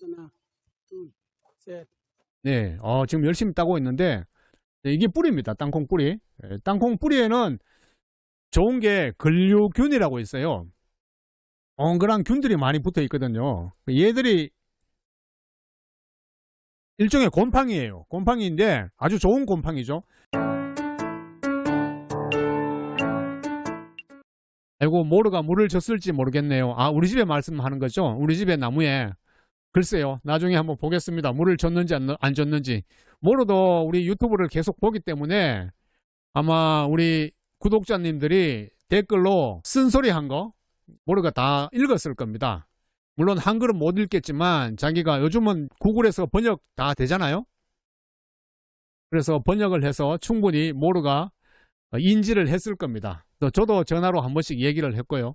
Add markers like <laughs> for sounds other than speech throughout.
하나, 둘, 셋. 네, 어, 지금 열심히 따고 있는데 네, 이게 뿌리입니다. 땅콩 뿌리. 예, 땅콩 뿌리에는 좋은 게 근류균이라고 있어요. 엉그란 균들이 많이 붙어 있거든요. 얘들이 일종의 곰팡이에요. 곰팡이인데 아주 좋은 곰팡이죠. 아이고 모르가 물을 줬을지 모르겠네요. 아 우리 집에 말씀하는 거죠? 우리 집에 나무에 글쎄요. 나중에 한번 보겠습니다. 물을 줬는지 안, 안 줬는지. 모르도 우리 유튜브를 계속 보기 때문에 아마 우리 구독자님들이 댓글로 쓴소리 한 거 모르가 다 읽었을 겁니다. 물론 한글은 못 읽겠지만 자기가 요즘은 구글에서 번역 다 되잖아요. 그래서 번역을 해서 충분히 모르가 인지를 했을 겁니다. 또 저도 전화로 한 번씩 얘기를 했고요.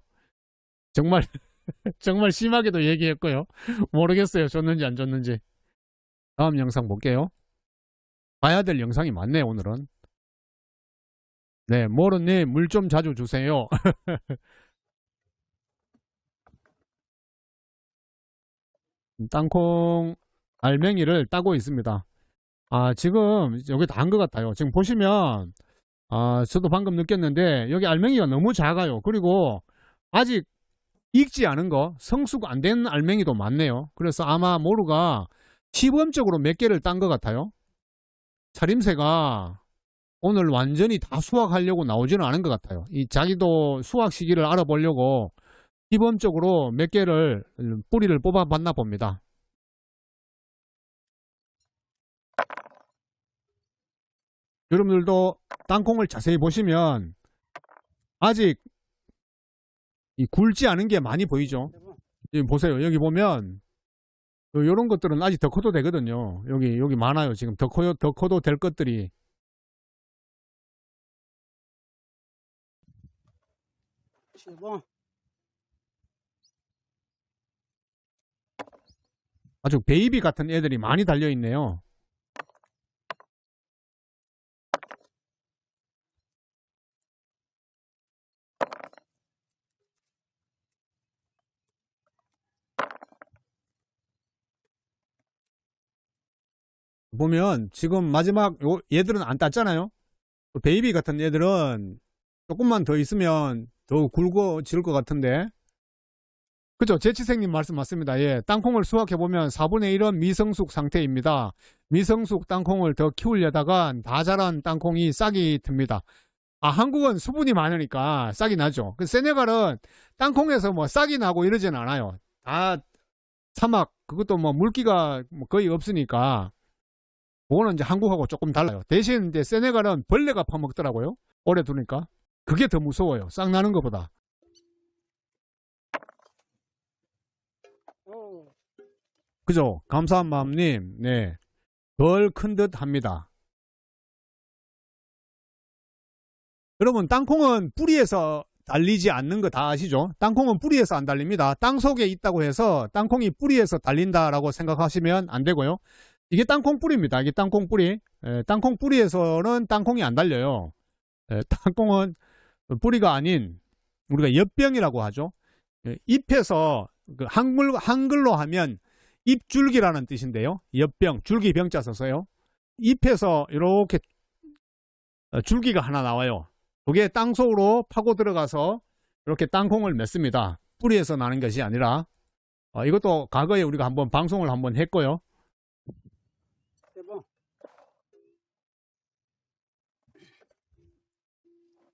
정말 <laughs> 정말 심하게도 얘기했고요. 모르겠어요. 줬는지 안 줬는지. 다음 영상 볼게요. 봐야 될 영상이 많네요. 오늘은. 네, 모르님 물 좀 자주 주세요. <laughs> 땅콩 알맹이를 따고 있습니다. 아, 지금 여기 다 한 것 같아요. 지금 보시면 아, 저도 방금 느꼈는데 여기 알맹이가 너무 작아요. 그리고 아직 익지 않은 거, 성수가 안된 알맹이도 많네요. 그래서 아마 모루가 시범적으로 몇 개를 딴 것 같아요. 차림새가 오늘 완전히 다 수확하려고 나오지는 않은 것 같아요. 이 자기도 수확 시기를 알아보려고 시범적으로 몇 개를 뿌리를 뽑아봤나 봅니다. 여러분들도 땅콩을 자세히 보시면 아직 이 굵지 않은 게 많이 보이죠. 지금 보세요. 여기 보면 이런 것들은 아직 더 커도 되거든요. 여기 여기 많아요. 지금 더 커요, 더 커도 될 것들이 아주 베이비 같은 애들이 많이 달려 있네요. 보면 지금 마지막 요 얘들은 안 땄잖아요. 그 베이비 같은 애들은 조금만 더 있으면 더 굵어질 것 같은데 그죠? 제치생님 말씀 맞습니다. 예. 땅콩을 수확해보면 4분의 1은 미성숙 상태입니다. 미성숙 땅콩을 더 키우려다가 다 자란 땅콩이 싹이 듭니다. 아, 한국은 수분이 많으니까 싹이 나죠. 그 세네갈은 땅콩에서 뭐 싹이 나고 이러진 않아요. 다 사막, 그것도 뭐 물기가 뭐 거의 없으니까. 그거는 이제 한국하고 조금 달라요. 대신 이제 세네갈은 벌레가 파먹더라고요. 오래 두니까. 그게 더 무서워요. 싹 나는 것보다. 오, 그죠? 감사한 마음님, 네. 덜 큰 듯 합니다. 여러분, 땅콩은 뿌리에서 달리지 않는 거 다 아시죠? 땅콩은 뿌리에서 안 달립니다. 땅 속에 있다고 해서 땅콩이 뿌리에서 달린다라고 생각하시면 안 되고요. 이게 땅콩 뿌리입니다. 이게 땅콩 뿌리. 에, 땅콩 뿌리에서는 땅콩이 안 달려요. 에, <laughs> 땅콩은 뿌리가 아닌 우리가 엽병이라고 하죠. 에, 잎에서 그 한글, 한글로 하면 잎줄기라는 뜻인데요. 엽병, 줄기 병자 써서요. 잎에서 이렇게 어, 줄기가 하나 나와요. 그게 땅 속으로 파고 들어가서 이렇게 땅콩을 맺습니다. 뿌리에서 나는 것이 아니라 어, 이것도 과거에 우리가 한번 방송을 한번 했고요. 여보.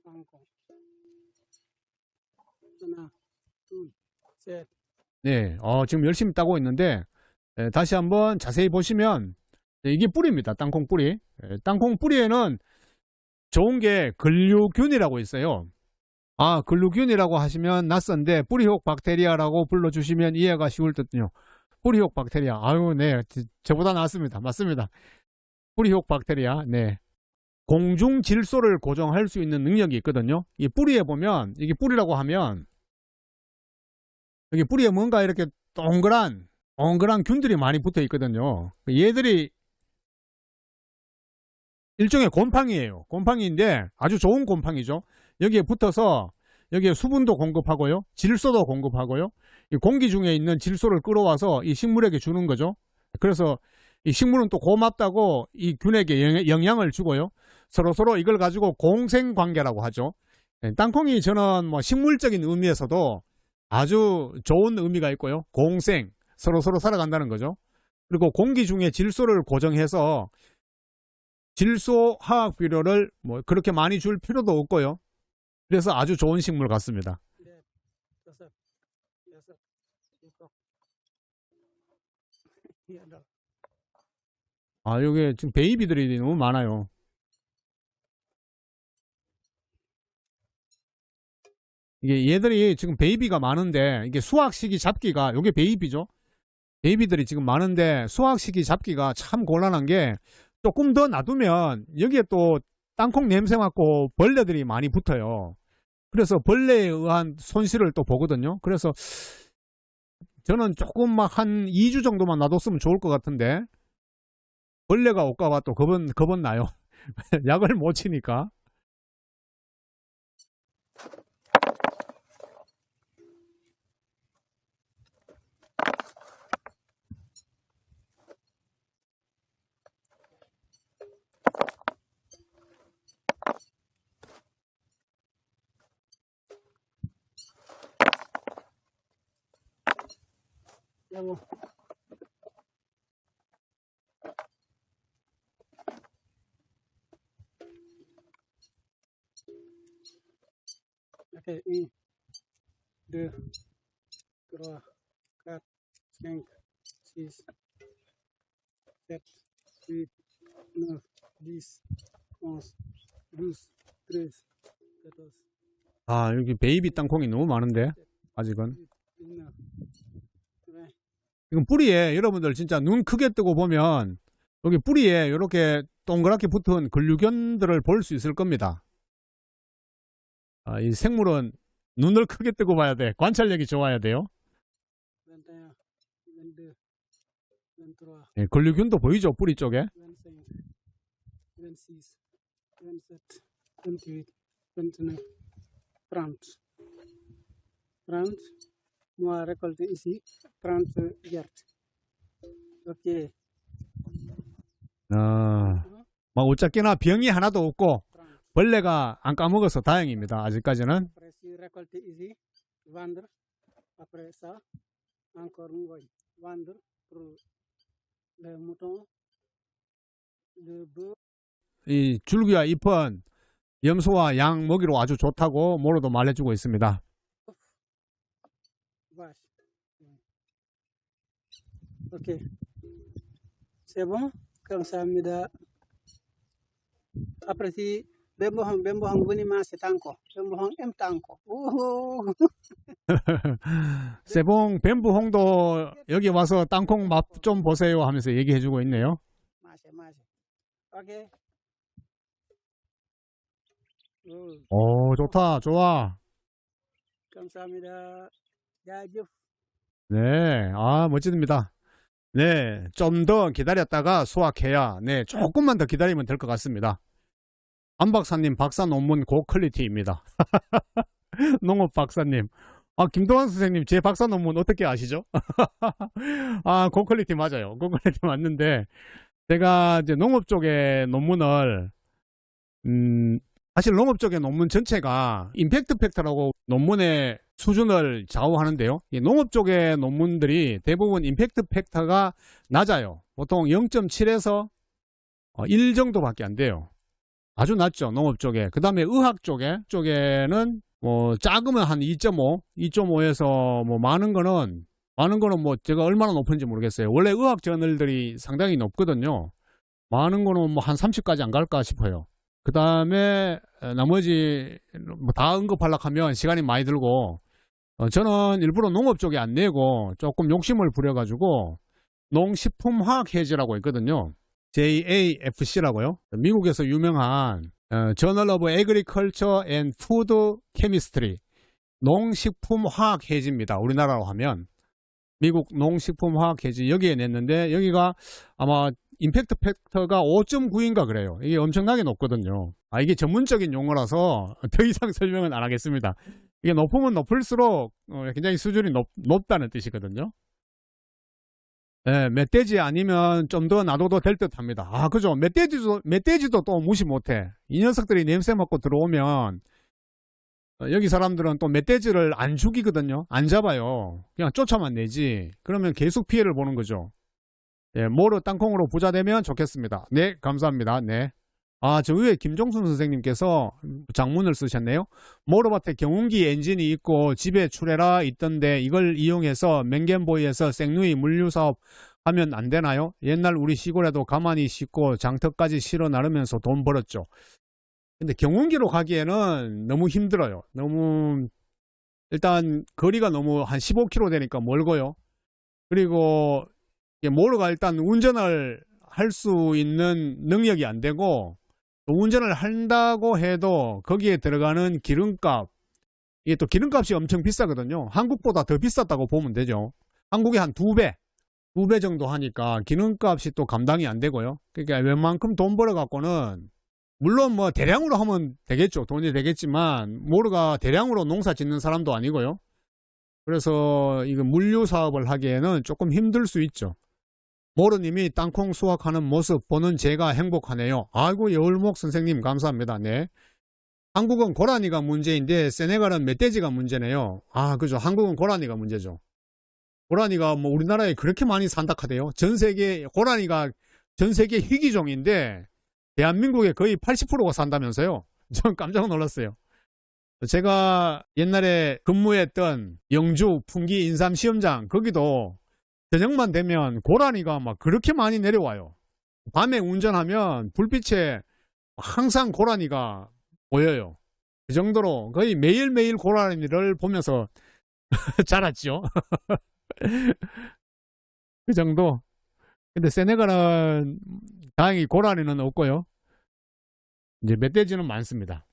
땅콩. 하나, 둘, 셋. 네, 어, 지금 열심히 따고 있는데 에, 다시 한번 자세히 보시면 네, 이게 뿌리입니다. 땅콩 뿌리. 에, 땅콩 뿌리에는 좋은 게 근류균이라고 있어요. 아, 근류균이라고 하시면 낯선데 뿌리혹 박테리아라고 불러주시면 이해가 쉬울 듯요. 뿌리혹 박테리아. 아유, 네, 지- 저보다 낫습니다. 맞습니다. 뿌리혹 박테리아. 네. 공중 질소를 고정할 수 있는 능력이 있거든요. 이 뿌리에 보면 이게 뿌리라고 하면 여기 뿌리에 뭔가 이렇게 동그란 동그란 균들이 많이 붙어 있거든요. 얘들이 일종의 곰팡이에요. 곰팡이인데 아주 좋은 곰팡이죠. 여기에 붙어서 여기에 수분도 공급하고요. 질소도 공급하고요. 이 공기 중에 있는 질소를 끌어와서 이 식물에게 주는 거죠. 그래서 이 식물은 또 고맙다고 이 균에게 영- 영향을 주고요. 서로 서로 이걸 가지고 공생 관계라고 하죠. 예, 땅콩이 저는 뭐 식물적인 의미에서도 아주 좋은 의미가 있고요. 공생, 서로 서로 살아간다는 거죠. 그리고 공기 중에 질소를 고정해서 질소 화학 비료를 뭐 그렇게 많이 줄 필요도 없고요. 그래서 아주 좋은 식물 같습니다. 여덟. <laughs> 아, 여기 지금 베이비들이 너무 많아요. 이게 얘들이 지금 베이비가 많은데 이게 수확 시기 잡기가 이게 베이비죠. 베이비들이 지금 많은데 수확 시기 잡기가 참 곤란한 게 조금 더 놔두면 여기에 또 땅콩 냄새 맡고 벌레들이 많이 붙어요. 그래서 벌레에 의한 손실을 또 보거든요. 그래서 저는 조금 막 한 2주 정도만 놔뒀으면 좋을 것 같은데 벌레가 올까봐 또 겁은, 겁은 나요. <laughs> 약을 못 치니까. Ok, un, deux, trois, quatre, cinq, six, sept, huit, neuf, dix, onze, douze, treize, quatorze, 아, 여기 베이비 땅콩이 너무 많은데, 아직은. 지금 뿌리에, 여러분들 진짜 눈 크게 뜨고 보면, 여기 뿌리에 이렇게 동그랗게 붙은 근류견들을 볼 수 있을 겁니다. 아, 이 생물은 눈을 크게 뜨고 봐야 돼. 관찰력이 좋아야 돼요. 21, 22, 23, 예, 근류균도 보이죠, 뿌리 쪽에. 25, 26, 27, 28, 29, 30. 30. Moi, récolté ici 30 gerte. Ok. 아, 막 어차피나 병이 하나도 없고, 30. 벌레가 안 까먹어서 다행입니다. 아직까지는. 이 줄기와 잎은 염소와 양 먹이로 아주 좋다고 모로도 말해주고 있습니다. Ok. C'est bon? Comme ça, mida. Après, si bembo hang bembo hang buni ma se tanko. Bembo hang em tanko. Uhu. 세봉 뱀부홍도 여기 와서 땅콩 맛 좀 보세요 하면서 얘기해주고 있네요. Mashe, mashe. Ok. Oh, 오 좋다 좋아. 감사합니다. jaajëf. 네, 아 멋집니다. 네, 좀 더 기다렸다가 수확해야 네 조금만 더 기다리면 될 것 같습니다. 안 박사님 박사 논문 고퀄리티입니다. <laughs> 농업 박사님. 아, 김도환 선생님, 제 박사 논문 어떻게 아시죠? <laughs> 아, 고퀄리티 맞아요. 고퀄리티 맞는데, 제가 이제 농업 쪽의 논문을, 음, 사실 농업 쪽의 논문 전체가 임팩트 팩터라고 논문의 수준을 좌우하는데요. 이 농업 쪽의 논문들이 대부분 임팩트 팩터가 낮아요. 보통 0.7에서 1 정도밖에 안 돼요. 아주 낮죠. 농업 쪽에. 그 다음에 의학 쪽에, 쪽에는 뭐 작으면 한 2.5, 2.5에서 뭐 많은 거는 많은 거는 뭐 제가 얼마나 높은지 모르겠어요. 원래 의학 저널들이 상당히 높거든요. 많은 거는 뭐 한 30까지 안 갈까 싶어요. 그 다음에 나머지 뭐 다 언급하려고 하면 시간이 많이 들고 어, 저는 일부러 농업 쪽에 안 내고 조금 욕심을 부려가지고 농식품화학회지라고 있거든요. JAFC라고요. 미국에서 유명한 어, Journal of Agriculture and Food Chemistry 농식품화학회지입니다. 우리나라로 하면 미국 농식품화학회지 여기에 냈는데 여기가 아마 임팩트 팩터가 5.9인가 그래요. 이게 엄청나게 높거든요. 아 이게 전문적인 용어라서 <laughs> 더 이상 설명은 안 하겠습니다. 이게 높으면 높을수록 어, 굉장히 수준이 높, 높다는 뜻이거든요. 예, 멧돼지 아니면 좀 더 놔둬도 될 듯 합니다. 아, 그죠. 멧돼지도, 멧돼지도 또 무시 못해. 이 녀석들이 냄새 맡고 들어오면, 어, 여기 사람들은 또 멧돼지를 안 죽이거든요. 안 잡아요. 그냥 쫓아만 내지. 그러면 계속 피해를 보는 거죠. 예, 모르 땅콩으로 부자 되면 좋겠습니다. 네, 감사합니다. 네. 아, 저 위에 김종순 선생님께서 장문을 쓰셨네요. 모로밭에 경운기 엔진이 있고 집에 출해라 있던데 이걸 이용해서 맹겐보이에서 생누이 물류 사업 하면 안 되나요? 옛날 우리 시골에도 가만히 싣고 장터까지 실어 나르면서 돈 벌었죠. 근데 경운기로 가기에는 너무 힘들어요. 너무 일단 거리가 너무 한 15km 되니까 멀고요. 그리고 모로가 일단 운전을 할 수 있는 능력이 안 되고 또 운전을 한다고 해도 거기에 들어가는 기름값 이게 또 기름값이 엄청 비싸거든요. 한국보다 더 비쌌다고 보면 되죠. 한국이 한두 배, 두 배 정도 하니까 기름값이 또 감당이 안 되고요. 그러니까 웬만큼 돈 벌어 갖고는 물론 뭐 대량으로 하면 되겠죠. 돈이 되겠지만 모르가 대량으로 농사 짓는 사람도 아니고요. 그래서 이거 물류 사업을 하기에는 조금 힘들 수 있죠. 모르님이 땅콩 수확하는 모습 보는 제가 행복하네요. 아이고 여울목 선생님 감사합니다. 네. 한국은 고라니가 문제인데 세네갈은 멧돼지가 문제네요. 아 그죠. 한국은 고라니가 문제죠. 고라니가 뭐 우리나라에 그렇게 많이 산다 카대요. 전 세계 고라니가 전 세계 희귀종인데 대한민국에 거의 80%가 산다면서요. <laughs> 전 깜짝 놀랐어요. 제가 옛날에 근무했던 영주 풍기 인삼 시험장 거기도 저녁만 되면 고라니가 막 그렇게 많이 내려와요. 밤에 운전하면 불빛에 항상 고라니가 보여요. 그 정도로 거의 매일매일 고라니를 보면서 <laughs> 자랐죠. <laughs> 그 정도. 근데 세네갈은 다행히 고라니는 없고요. 이제 멧돼지는 많습니다.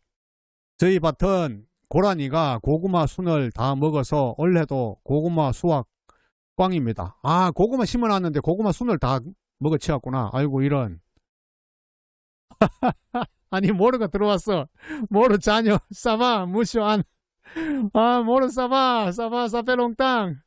저희 밭은 고라니가 고구마 순을 다 먹어서 올해도 고구마 수확 꽝입니다. 아, 고구마 심어놨는데 고구마 순을 다 먹어치웠구나. 아이고, 이런. <laughs> 아니, 모르가 들어왔어. 모르 자녀, 싸바, 무쇼, 안. 아, 모르 싸바, 싸바, 싸페롱땅.